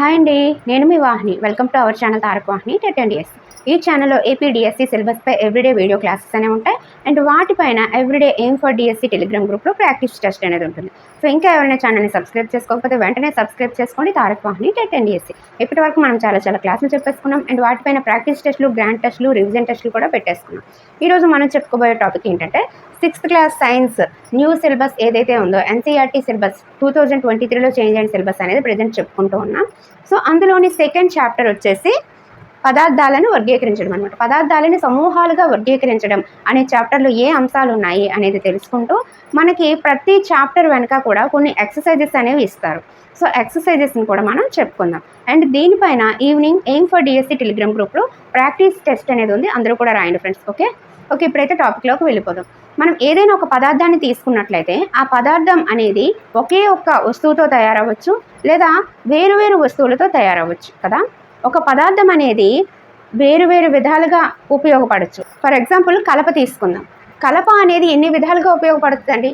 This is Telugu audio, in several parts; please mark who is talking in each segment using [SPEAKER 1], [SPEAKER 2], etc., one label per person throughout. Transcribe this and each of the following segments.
[SPEAKER 1] హాయ్ అండి నేను మీ Vahini. Welcome to our channel Tarak Vahini TET and S E ఛానల్లో ఏపీ డిఎస్సి సిలబస్పై ఎవ్రీడే వీడియో క్లాసెస్ అనేవి ఉంటాయి. అండ్ వాటిపైన everyday aim for DSC telegram గ్రూప్లో ప్రాక్టీస్ టెస్ట్ అనేది ఉంటుంది. సో ఇంకా ఎవరైనా ఛానల్ని సబ్స్క్రైబ్ చేసుకోకపోతే వెంటనే సబ్స్క్రైబ్ చేసుకోండి Tarak Vahini TET and DSC. ఇప్పటి వరకు మనం చాలా చాలా క్లాసులు చెప్పేసుకున్నాం. అండ్ వాటిపైన ప్రాక్టీస్ టెస్టులు గ్రాండ్ టెస్టులు రివిజన్ టెస్టులు కూడా పెట్టేసుకున్నాం. ఈరోజు మనం చెప్పుకోబోయే టాపిక్ ఏంటంటే sixth class science new syllabus ఏదైతే ఉందో NCERT syllabus two thousand twenty త్రీలో చేంజ్ అయిన సిలబస్ అనేది ప్రజెంట్ చెప్పుకుంటూ ఉన్నాం. సో అందులోని సెకండ్ చాప్టర్ వచ్చేసి పదార్థాలను వర్గీకరించడం అనమాట పదార్థాలని సమూహాలుగా వర్గీకరించడం అనే చాప్టర్లో ఏ అంశాలు ఉన్నాయి అనేది తెలుసుకుంటూ మనకి ప్రతి చాప్టర్ వెనుక కూడా కొన్ని ఎక్సర్సైజెస్ అనేవి ఇస్తారు. సో ఎక్సర్సైజెస్ని కూడా మనం చెప్పుకుందాం. అండ్ దీనిపైన evening aim for DSC telegram గ్రూప్లో ప్రాక్టీస్ టెస్ట్ అనేది ఉంది. అందరూ కూడా రాయండి ఫ్రెండ్స్ ఓకే ఓకే ఇప్పుడైతే టాపిక్లోకి వెళ్ళిపోదాం. మనం ఏదైనా ఒక పదార్థాన్ని తీసుకున్నట్లయితే ఆ పదార్థం అనేది ఒకే ఒక్క వస్తువుతో తయారవచ్చు లేదా వేరు వేరు వస్తువులతో తయారవచ్చు కదా? ఒక పదార్థం అనేది వేరు వేరు విధాలుగా ఉపయోగపడచ్చు. ఫర్ ఎగ్జాంపుల్ కలప తీసుకుందాం. కలప అనేది ఎన్ని విధాలుగా ఉపయోగపడుతుందండి?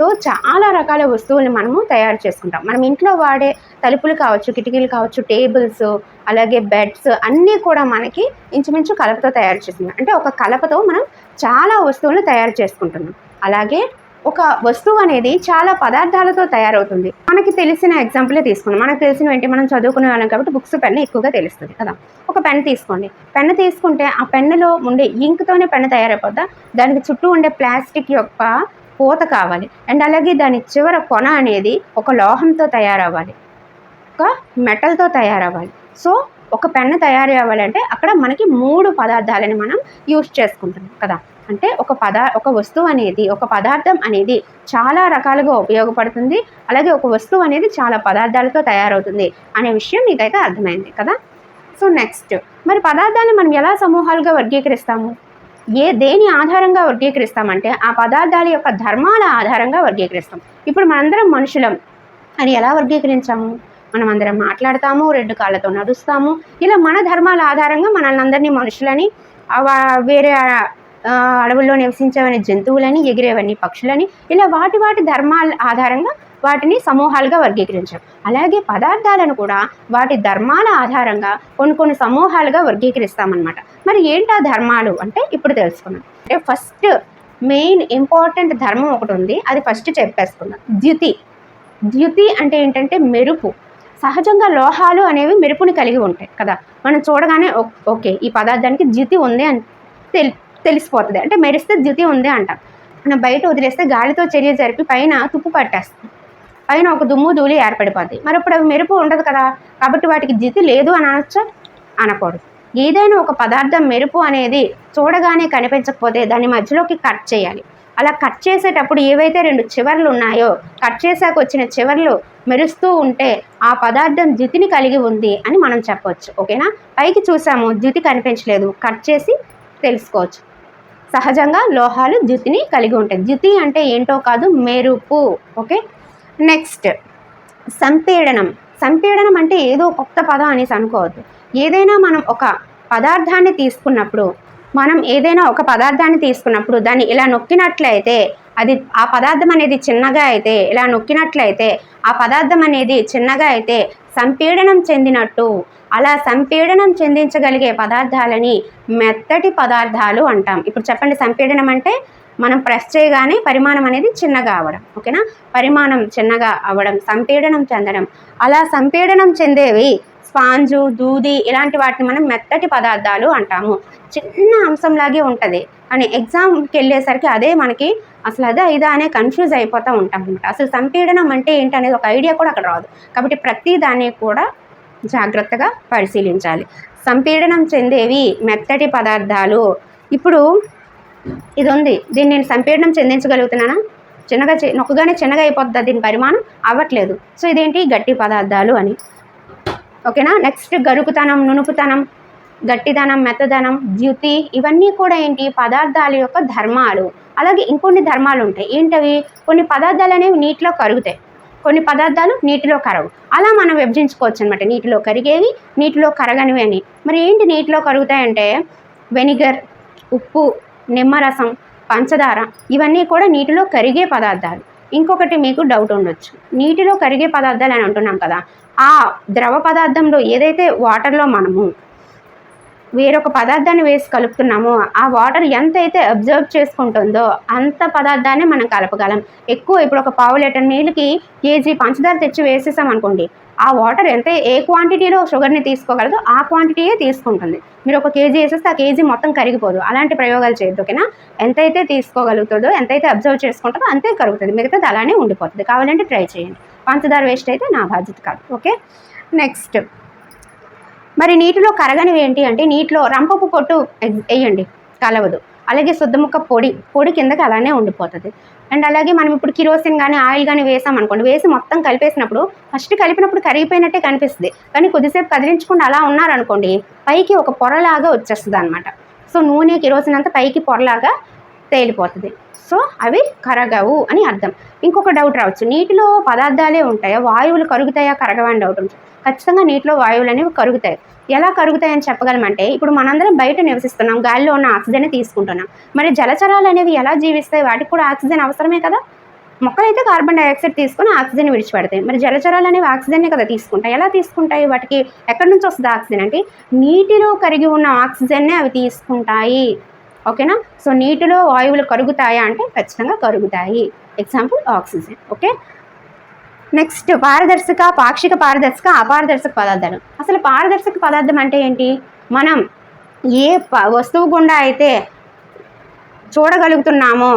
[SPEAKER 1] తో చాలా రకాల వస్తువుల్ని మనము తయారు చేసుకుంటాం మనం ఇంట్లో వాడే తలుపులు కావచ్చు కిటికీలు కావచ్చు టేబుల్స్ అలాగే బెడ్స్ అన్నీ కూడా మనకి ఇంచుమించు కలపతో తయారు చేస్తున్నాం అంటే ఒక కలపతో మనం చాలా వస్తువులను తయారు చేసుకుంటున్నాం. అలాగే ఒక వస్తువు అనేది చాలా పదార్థాలతో తయారవుతుంది. మనకి తెలిసిన ఎగ్జాంపులే తీసుకుందాం. మనకు తెలిసిన ఏంటి మనం చదువుకునే వాళ్ళం కాబట్టి బుక్స్ పెన్ ఎక్కువగా తెలుస్తుంది కదా. ఒక పెన్ తీసుకోండి. పెన్ తీసుకుంటే ఆ పెన్నులో ఉండే ఇంక్తోనే పెన్ తయారైపోద్దా? దానికి చుట్టూ ఉండే ప్లాస్టిక్ యొక్క పూత కావాలి. అండ్ అలాగే దాని చివర కొన అనేది ఒక లోహంతో తయారవ్వాలి. ఒక మెటల్తో తయారవ్వాలి. సో ఒక పెన్ను తయారు అవ్వాలంటే అక్కడ మనకి మూడు పదార్థాలని మనం యూజ్ చేసుకుంటున్నాం కదా. అంటే ఒక పదా ఒక వస్తువు అనేది ఒక పదార్థం అనేది చాలా రకాలుగా ఉపయోగపడుతుంది. అలాగే ఒక వస్తువు అనేది చాలా పదార్థాలతో తయారవుతుంది అనే విషయం మీకైతే అర్థమైంది కదా. సో నెక్స్ట్ మరి పదార్థాలను మనం ఎలా సమూహాలుగా వర్గీకరిస్తాము? ఏ దేని ఆధారంగా వర్గీకరిస్తామంటే ఆ పదార్థాల యొక్క ధర్మాల ఆధారంగా వర్గీకరిస్తాం. ఇప్పుడు మనందరం మనుషులం. అని ఎలా వర్గీకరించాము? మనం అందరం మాట్లాడతాము రెండు కాళ్ళతో నడుస్తాము. ఇలా మన ధర్మాల ఆధారంగా మనల్ని అందరినీ మనుషులని వేరే అడవుల్లో నివసించేవని జంతువులని ఎగిరేవని పక్షులని ఇలా వాటి వాటి ధర్మాల ఆధారంగా వాటిని సమూహాలుగా వర్గీకరించాం. అలాగే పదార్థాలను కూడా వాటి ధర్మాల ఆధారంగా కొన్ని కొన్ని సమూహాలుగా వర్గీకరిస్తామన్నమాట. మరి ఏంటా ధర్మాలు అంటే ఇప్పుడు తెలుసుకున్నాం అంటే ఫస్ట్ మెయిన్ ఇంపార్టెంట్ ధర్మం ఒకటి ఉంది అది ఫస్ట్ చెప్పేసుకున్నాం ద్యుతి. ద్యుతి అంటే ఏంటంటే మెరుపు. సహజంగా లోహాలు అనేవి మెరుపుని కలిగి ఉంటాయి కదా. మనం చూడగానే ఓ- ఓకే ఈ పదార్థానికి ద్యుతి ఉంది అని తెలి తెలిసిపోతుంది. అంటే మెరిస్తే ద్యుతి ఉంది అంటాం. మనం బయట వదిలేస్తే గాలితో చర్య జరిపి పైన తుప్పు పట్టేస్తుంది. పైన ఒక దుమ్ము ధూళి ఏర్పడిపోద్ది. మరి ఇప్పుడు అవి మెరుపు ఉండదు కదా. కాబట్టి వాటికి జితి లేదు అని అనొచ్చా? అనకూడదు. ఏదైనా ఒక పదార్థం మెరుపు అనేది చూడగానే కనిపించకపోతే దాని మధ్యలోకి కట్ చేయాలి. అలా కట్ చేసేటప్పుడు ఏవైతే రెండు చివర్లు ఉన్నాయో కట్ చేశాక వచ్చిన చివర్లు మెరుస్తూ ఉంటే ఆ పదార్థం జితిని కలిగి ఉంది అని మనం చెప్పవచ్చు ఓకేనా? పైకి చూసాము జితి కనిపించలేదు. కట్ చేసి తెలుసుకోవచ్చు. సహజంగా లోహాలు జ్యుతిని కలిగి ఉంటాయి. జ్యుతి అంటే ఏంటో కాదు మెరుపు. ఓకే? నెక్స్ట్ సంపీడనం. సంపీడనం అంటే ఏదో కొత్త పదం అనేసి అనుకోవద్దు. ఏదైనా మనం ఒక పదార్థాన్ని తీసుకున్నప్పుడు మనం ఏదైనా ఒక పదార్థాన్ని తీసుకున్నప్పుడు దాన్ని ఇలా నొక్కినట్లయితే అది ఆ పదార్థం అనేది చిన్నగా అయితే ఇలా నొక్కినట్లయితే ఆ పదార్థం అనేది చిన్నగా అయితే సంపీడనం చెందినట్టు అలా సంపీడనం చెందించగలిగే పదార్థాలని మెత్తటి పదార్థాలు అంటాం. ఇప్పుడు చెప్పండి సంపీడనం అంటే మనం ప్రెస్ చేయగానే పరిమాణం అనేది చిన్నగా అవ్వడం ఓకేనా పరిమాణం చిన్నగా అవ్వడం సంపీడనం చెందడం. అలా సంపీడనం చెందేవి స్పాంజు దూది ఇలాంటి వాటిని మనం మెత్తటి పదార్థాలు అంటాము. చిన్న అంశంలాగే ఉంటుంది. కానీ ఎగ్జామ్కి వెళ్ళేసరికి అదే మనకి అసలు అదే ఇదా అనే కన్ఫ్యూజ్ అయిపోతూ ఉంటాం అనమాట అసలు సంపీడనం అంటే ఏంటనేది ఒక ఐడియా కూడా అక్కడ రాదు. కాబట్టి ప్రతి దాన్ని కూడా జాగ్రత్తగా పరిశీలించాలి. సంపీడనం చెందేవి మెత్తటి పదార్థాలు. ఇప్పుడు ఇది ఉంది దీన్ని నేను సంపీడనం చెందించగలుగుతున్నానా? చిన్నగా నొక్కగానే చిన్నగా అయిపోద్ది దీని పరిమాణం? అవ్వట్లేదు. సో ఇదేంటి? గట్టి పదార్థాలు అని. ఓకేనా? నెక్స్ట్ గరుకుతనం నునుపుతనం గట్టిదనం మెత్తదనం ద్యుతి ఇవన్నీ కూడా ఏంటి? పదార్థాల యొక్క ధర్మాలు. అలాగే ఇంకొన్ని ధర్మాలు ఉంటాయి. ఏంటవి? కొన్ని పదార్థాలు అనేవి నీటిలో కరుగుతాయి. కొన్ని పదార్థాలు నీటిలో కరవు. అలా మనం విభజించుకోవచ్చు అనమాట నీటిలో కరిగేవి నీటిలో కరగనివి అని. మరి ఏంటి నీటిలో కరుగుతాయంటే వెనిగర్ ఉప్పు నిమ్మరసం పంచదార ఇవన్నీ కూడా నీటిలో కరిగే పదార్థాలు. ఇంకొకటి మీకు డౌట్ ఉండొచ్చు. నీటిలో కరిగే పదార్థాలు అని అంటున్నాం కదా ఆ ద్రవ పదార్థంలో ఏదైతే వాటర్లో మనము వేరొక పదార్థాన్ని వేసి కలుపుతున్నామో ఆ వాటర్ ఎంత అయితే అబ్జర్వ్ చేసుకుంటుందో అంత పదార్థాన్ని మనం కలపగలం. ఎక్కువ ఇప్పుడు ఒక పావు లీటర్ నీళ్ళకి కేజీ పంచదార తెచ్చి వేసేసాం అనుకోండి ఆ వాటర్ ఎంత ఏ క్వాంటిటీలో షుగర్ని తీసుకోగలదో ఆ క్వాంటిటీయే తీసుకుంటుంది. మీరు ఒక కేజీ వేసేస్తే ఆ కేజీ మొత్తం కరిగిపోదు. అలాంటి ప్రయోగాలు చేయొద్దు ఓకేనా? ఎంతైతే తీసుకోగలుగుతుందో ఎంతైతే అబ్జర్వ్ చేసుకుంటుందో అంతే కరుగుతుంది. మిగతాది అలానే ఉండిపోతుంది. కావాలంటే ట్రై చేయండి. పంచదార వేస్ట్ అయితే నా బాధ్యత కాదు ఓకే? నెక్స్ట్. మరి నీటిలో కరగనివి ఏంటి అంటే నీటిలో రంపపు పొట్టు ఎగ్- వేయండి కలవదు. అలాగే శుద్ధముక్క పొడి పొడి కిందకి అలానే ఉండిపోతుంది. అండ్ అలాగే మనం ఇప్పుడు కిరోసిన్ కానీ ఆయిల్ కానీ వేసాం అనుకోండి వేసి మొత్తం కలిపేసినప్పుడు ఫస్ట్ కలిపినప్పుడు కరిగిపోయినట్టే కనిపిస్తుంది. కానీ కొద్దిసేపు కదిలించకుండా అలా ఉన్నారనుకోండి పైకి ఒక పొరలాగా వచ్చేస్తుంది అనమాట సో నూనె కిరోసిన్ అంతా పైకి పొరలాగా తేలిపోతుంది. సో అవి కరగవు అని అర్థం. ఇంకొక డౌట్ రావచ్చు. నీటిలో పదార్థాలే ఉంటాయా? వాయువులు కరుగుతాయా? కరగవా అని డౌట్ ఉంటుంది. ఖచ్చితంగా నీటిలో వాయువులు అనేవి కరుగుతాయి. ఎలా కరుగుతాయని చెప్పగలమంటే ఇప్పుడు మనందరం బయట నివసిస్తున్నాం. గాలిలో ఉన్న ఆక్సిజన్ తీసుకుంటున్నాం. మరి జలచరాలు అనేవి ఎలా జీవిస్తాయి? వాటికి కూడా ఆక్సిజన్ అవసరమే కదా? మొక్కలైతే కార్బన్ డైఆక్సైడ్ తీసుకుని ఆక్సిజన్ విడిచిపెడతాయి. మరి జలచరాలు అనేవి ఆక్సిజన్నే కదా తీసుకుంటాయి. ఎలా తీసుకుంటాయి? వాటికి ఎక్కడి నుంచి వస్తుంది ఆక్సిజన్ అంటే నీటిలో కరిగి ఉన్న ఆక్సిజన్నే అవి తీసుకుంటాయి. ఓకేనా? సో నీటిలో వాయువులు కరుగుతాయా అంటే ఖచ్చితంగా కరుగుతాయి. Example oxygen okay? నెక్స్ట్ పారదర్శక పాక్షిక పారదర్శక అపారదర్శక పదార్థాలు. అసలు పారదర్శక పదార్థం అంటే ఏంటి? మనం ఏ ప- వస్తువు గుండా అయితే చూడగలుగుతున్నామో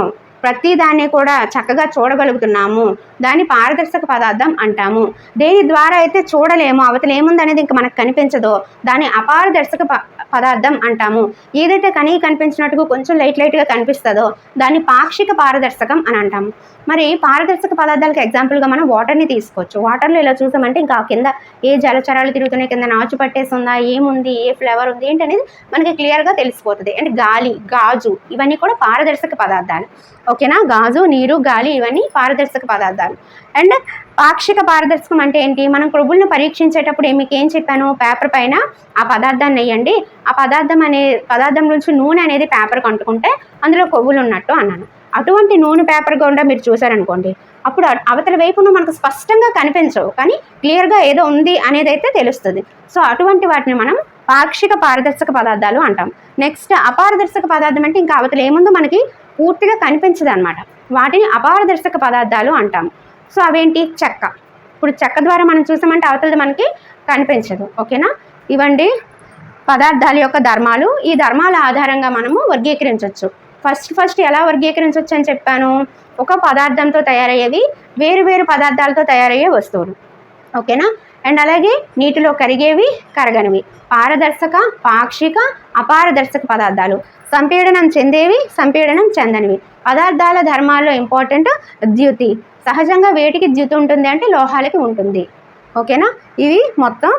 [SPEAKER 1] ప్రతి దాన్ని కూడా చక్కగా చూడగలుగుతున్నాము. దాన్ని పారదర్శక పదార్థం అంటాము. దేని ద్వారా అయితే చూడలేము అవతల ఏముంది అనేది ఇంకా మనకు కనిపించదో. దాన్ని అపారదర్శక ప పదార్థం అంటాము. ఏదైతే కనీ కనిపించినట్టుగా కొంచెం లైట్ లైట్గా కనిపిస్తుందో దాన్ని పాక్షిక పారదర్శకం అని అంటాము మరి పారదర్శక పదార్థాలకు ఎగ్జాంపుల్గా మనం వాటర్ని తీసుకోవచ్చు. వాటర్లో ఇలా చూసామంటే ఇంకా కింద ఏ జలచరాలు తిరుగుతున్నాయి కింద నాచు పట్టేస్తుందా ఏముంది ఏ ఫ్లేవర్ ఉంది ఏంటనేది మనకి క్లియర్గా తెలిసిపోతుంది. అంటే గాలి గాజు ఇవన్నీ కూడా పారదర్శక పదార్థాలు. ఓకేనా? గాజు నీరు గాలి ఇవన్నీ పారదర్శక పదార్థాలు. అండ్ పాక్షిక పారదర్శకం అంటే ఏంటి? మనం క్రొవ్వులను పరీక్షించేటప్పుడు మీకు ఏం చెప్పాను? పేపర్ పైన ఆ పదార్థాన్ని వేయండి ఆ పదార్థం అనే పదార్థం నుంచి నూనె అనేది పేపర్కి అంటుకుంటే అందులో కొవ్వులు ఉన్నట్టు అన్నాను. అటువంటి నూనె పేపర్ గుండా మీరు చూసారనుకోండి అప్పుడు అవతల వైపున మనకు స్పష్టంగా కనిపించవు. కానీ క్లియర్గా ఏదో ఉంది అనేది అయితే తెలుస్తుంది. సో అటువంటి వాటిని మనం పాక్షిక పారదర్శక పదార్థాలు అంటాం. నెక్స్ట్ అపారదర్శక పదార్థం అంటే ఇంకా అవతల ఏముందో మనకి పూర్తిగా కనిపించదు అనమాట వాటిని అపారదర్శక పదార్థాలు అంటాము. సో అవేంటి? చెక్క. ఇప్పుడు చెక్క ద్వారా మనం చూసామంటే అవతలది మనకి కనిపించదు. ఓకేనా? ఇవండి పదార్థాల యొక్క ధర్మాలు. ఈ ధర్మాల ఆధారంగా మనము వర్గీకరించవచ్చు ఫస్ట్ ఫస్ట్ ఎలా వర్గీకరించవచ్చు అని చెప్పాను? ఒక పదార్థంతో తయారయ్యేవి వేరు వేరు పదార్థాలతో తయారయ్యే వస్తువులు. ఓకేనా? అండ్ అలాగే నీటిలో కరిగేవి కరగనివి. పారదర్శక పాక్షిక అపారదర్శక పదార్థాలు. సంపీడనం చెందేవి సంపీడనం చెందనివి. పదార్థాల ధర్మాల్లో ఇంపార్టెంట్ ద్యుతి. సహజంగా వేటికి ద్యుతి ఉంటుంది అంటే లోహాలకి ఉంటుంది. ఓకేనా? ఇవి మొత్తం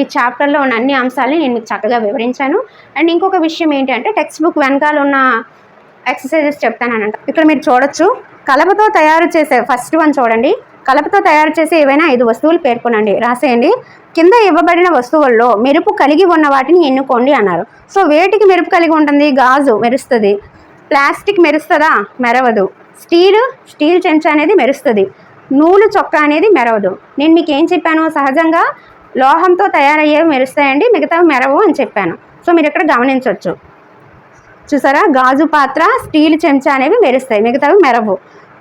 [SPEAKER 1] ఈ చాప్టర్లో ఉన్న అన్ని అంశాలని నేను మీకు చక్కగా వివరించాను. అండ్ ఇంకొక విషయం ఏంటంటే టెక్స్ట్ బుక్ వెనకాల ఉన్న ఎక్సర్సైజెస్ చెప్తానంట ఇక్కడ మీరు చూడొచ్చు. కలపతో తయారు చేసే ఫస్ట్ వన్ చూడండి. కలపతో తయారు చేసే ఏవైనా ఐదు వస్తువులు పేర్కొనండి. రాసేయండి. కింద ఇవ్వబడిన వస్తువుల్లో మెరుపు కలిగి ఉన్న వాటిని ఎన్నుకోండి అన్నారు. సో వేటికి మెరుపు కలిగి ఉంటుంది? గాజు మెరుస్తుంది. ప్లాస్టిక్ మెరుస్తుందా? మెరవదు. స్టీల్? స్టీల్ చెంచా అనేది మెరుస్తుంది. నూలు చొక్కా అనేది మెరవదు. నేను మీకు ఏం చెప్పాను సహజంగా లోహంతో తయారయ్యేవి మెరుస్తాయండి మిగతావి మెరవు అని చెప్పాను. సో మీరు ఇక్కడ గమనించవచ్చు చూసారా? గాజు పాత్ర స్టీల్ చెంచా అనేవి మెరుస్తాయి మిగతావి మెరవు.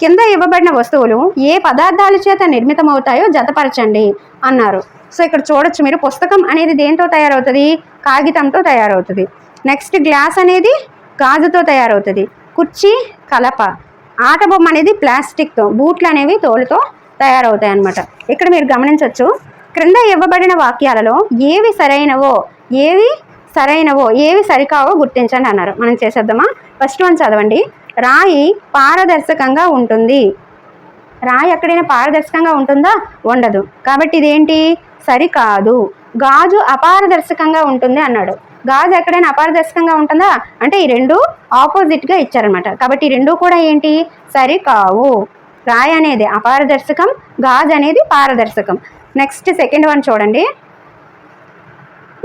[SPEAKER 1] కింద ఇవ్వబడిన వస్తువులు ఏ పదార్థాల చేత నిర్మితమవుతాయో జతపరచండి అన్నారు. సో ఇక్కడ చూడొచ్చు మీరు పుస్తకం అనేది దేంతో తయారవుతుంది? కాగితంతో తయారవుతుంది. నెక్స్ట్ గ్లాస్ అనేది గాజుతో తయారవుతుంది. కుర్చీ కలప. ఆట బొమ్మ అనేది ప్లాస్టిక్తో బూట్లు అనేవి తోలుతో తయారవుతాయి అన్నమాట ఇక్కడ మీరు గమనించవచ్చు క్రింద ఇవ్వబడిన వాక్యాలలో ఏవి సరైనవో ఏవి సరైనవో ఏవి సరికావో గుర్తించండి అన్నారు. మనం చేసేద్దామా? ఫస్ట్ వన్ చదవండి. రాయి పారదర్శకంగా ఉంటుంది. రాయి ఎక్కడైనా పారదర్శకంగా ఉంటుందా? ఉండదు. కాబట్టి ఇదేంటి? సరికాదు. గాజు అపారదర్శకంగా ఉంటుంది అన్నాడు. గాజు ఎక్కడైనా అపారదర్శకంగా ఉంటుందా? అంటే ఈ రెండు ఆపోజిట్గా ఇచ్చారనమాట కాబట్టి ఈ రెండు కూడా ఏంటి? సరికావు. రాయి అనేది అపారదర్శకం గాజు అనేది పారదర్శకం. నెక్స్ట్ సెకండ్ వన్ చూడండి.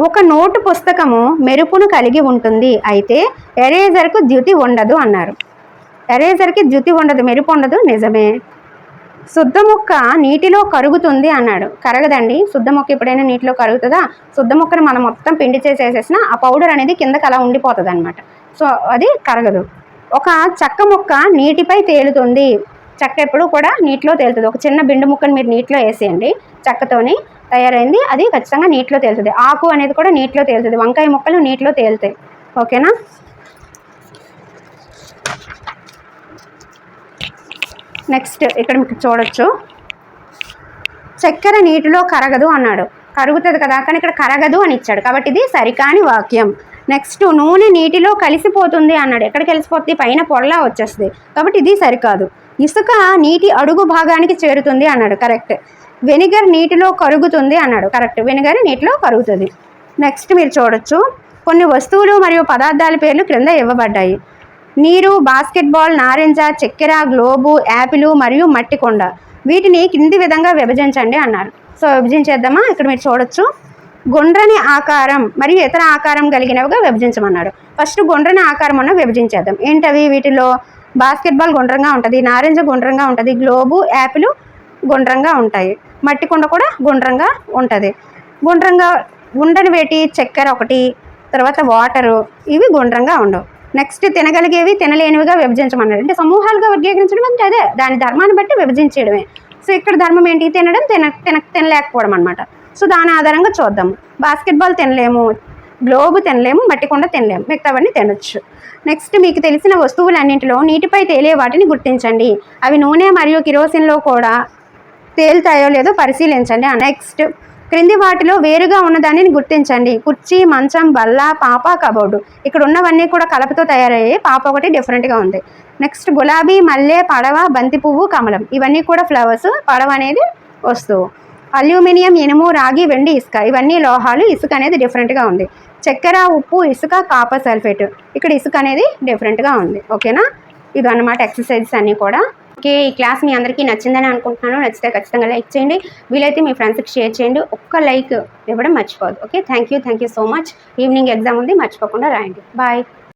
[SPEAKER 1] ఒక నోటు పుస్తకము మెరుపును కలిగి ఉంటుంది. అయితే ఎరేజర్కు ద్యుతి ఉండదు అన్నారు. ఎరేజర్కి జ్యుతి ఉండదు మెరుపు ఉండదు నిజమే. శుద్ధ ముక్క నీటిలో కరుగుతుంది అన్నాడు. కరగదండి. శుద్ధ ముక్క ఎప్పుడైనా నీటిలో కరుగుతుందా? శుద్ధ ముక్కను మనం మొత్తం పిండి చేసేసేసిన ఆ పౌడర్ అనేది కిందకి అలా ఉండిపోతుంది అనమాట సో అది కరగదు. ఒక చెక్క ముక్క నీటిపై తేలుతుంది. చెక్క ఎప్పుడు కూడా నీటిలో తేలుతుంది. ఒక చిన్న బిండు ముక్కను మీరు నీటిలో వేసేయండి. చెక్కతోని తయారైంది. అది ఖచ్చితంగా నీటిలో తేలుతుంది. ఆకు అనేది కూడా నీటిలో తేలుతుంది. వంకాయ ముక్కలు నీటిలో తేలుతాయి. ఓకేనా? నెక్స్ట్ ఇక్కడ మీకు చూడొచ్చు. చక్కెర నీటిలో కరగదు అన్నాడు. కరుగుతుంది కదా కానీ ఇక్కడ కరగదు అని ఇచ్చాడు. కాబట్టి ఇది సరికాని వాక్యం. నెక్స్ట్ నూనె నీటిలో కలిసిపోతుంది అన్నాడు. ఎక్కడ కలిసిపోతుంది పైన పొరలా వచ్చేస్తుంది. కాబట్టి ఇది సరికాదు. ఇసుక నీటి అడుగు భాగానికి చేరుతుంది అన్నాడు. కరెక్ట్ వెనిగర్ నీటిలో కరుగుతుంది అన్నాడు. కరెక్ట్ వెనిగర్ నీటిలో కరుగుతుంది. నెక్స్ట్ మీరు చూడొచ్చు. కొన్ని వస్తువులు మరియు పదార్థాల పేర్లు క్రింద ఇవ్వబడ్డాయి. నీరు బాస్కెట్బాల్ నారింజ చక్కెర గ్లోబు యాపిలు మరియు మట్టి కొండ. వీటిని కింది విధంగా విభజించండి అన్నారు. సో విభజించేద్దామా? ఇక్కడ మీరు చూడొచ్చు. గుండ్రని ఆకారం మరియు ఇతర ఆకారం కలిగినవిగా విభజించమన్నాడు ఫస్ట్ గుండ్రని ఆకారం అన్న విభజించేద్దాం. ఏంటవి? వీటిలో బాస్కెట్బాల్ గుండ్రంగా ఉంటుంది నారింజ గుండ్రంగా ఉంటుంది గ్లోబు యాపిలు గుండ్రంగా ఉంటాయి. మట్టి కుండ కూడా గుండ్రంగా ఉంటుంది. గుండ్రంగా ఉండని వేటి చక్కెర ఒకటి తర్వాత వాటరు. ఇవి గుండ్రంగా ఉండవు. నెక్స్ట్ తినగలిగేవి తినలేనివిగా విభజించమన్నాడు అంటే సమూహాలుగా వర్గీకరించడం అంటే అదే. దాని ధర్మాన్ని బట్టి విభజించడమే సో ఇక్కడ ధర్మం ఏంటి? తినడం తిన తిన తినలేకపోవడం అనమాట సో దాని ఆధారంగా చూద్దాం. బాస్కెట్బాల్ తినలేము గ్లోబు తినలేము మట్టి కొండ తినలేము. మిగతావన్నీ తినొచ్చు. నెక్స్ట్ మీకు తెలిసిన వస్తువులన్నింటిలో నీటిపై తేలే వాటిని గుర్తించండి. అవి నూనె మరియు కిరోసిన్లో కూడా తేలుతాయో లేదో పరిశీలించండి. నెక్స్ట్ క్రింది వాటిలో వేరుగా ఉన్నదాన్ని గుర్తించండి. కుర్చీ మంచం బల్ల పాప కబోర్డు. ఇక్కడ ఉన్నవన్నీ కూడా కలపతో తయారయ్యాయి పాప ఒకటి డిఫరెంట్గా ఉంది. నెక్స్ట్ గులాబీ మల్లె పడవ బంతి పువ్వు కమలం. ఇవన్నీ కూడా ఫ్లవర్స్ పడవ అనేది వస్తువు. అల్యూమినియం ఇనుము రాగి వెండి ఇసుక. ఇవన్నీ లోహాలు ఇసుక అనేది డిఫరెంట్గా ఉంది. చక్కెర ఉప్పు ఇసుక కాపర్ సల్ఫేట్ ఇక్కడ ఇసుక అనేది డిఫరెంట్గా ఉంది. ఓకేనా ఇది అన్నమాట ఎక్సర్సైజెస్ అన్నీ కూడా. ఓకే ఈ క్లాస్ మీ అందరికీ నచ్చిందని అనుకుంటున్నాను. నచ్చితే ఖచ్చితంగా లైక్ చేయండి. వీలైతే మీ ఫ్రెండ్స్కి షేర్ చేయండి. ఒక్క లైక్ ఇవ్వడం మర్చిపోదు okay thank you thank you so much. Evening exam ఉంది. మర్చిపోకుండా రాయండి. బాయ్.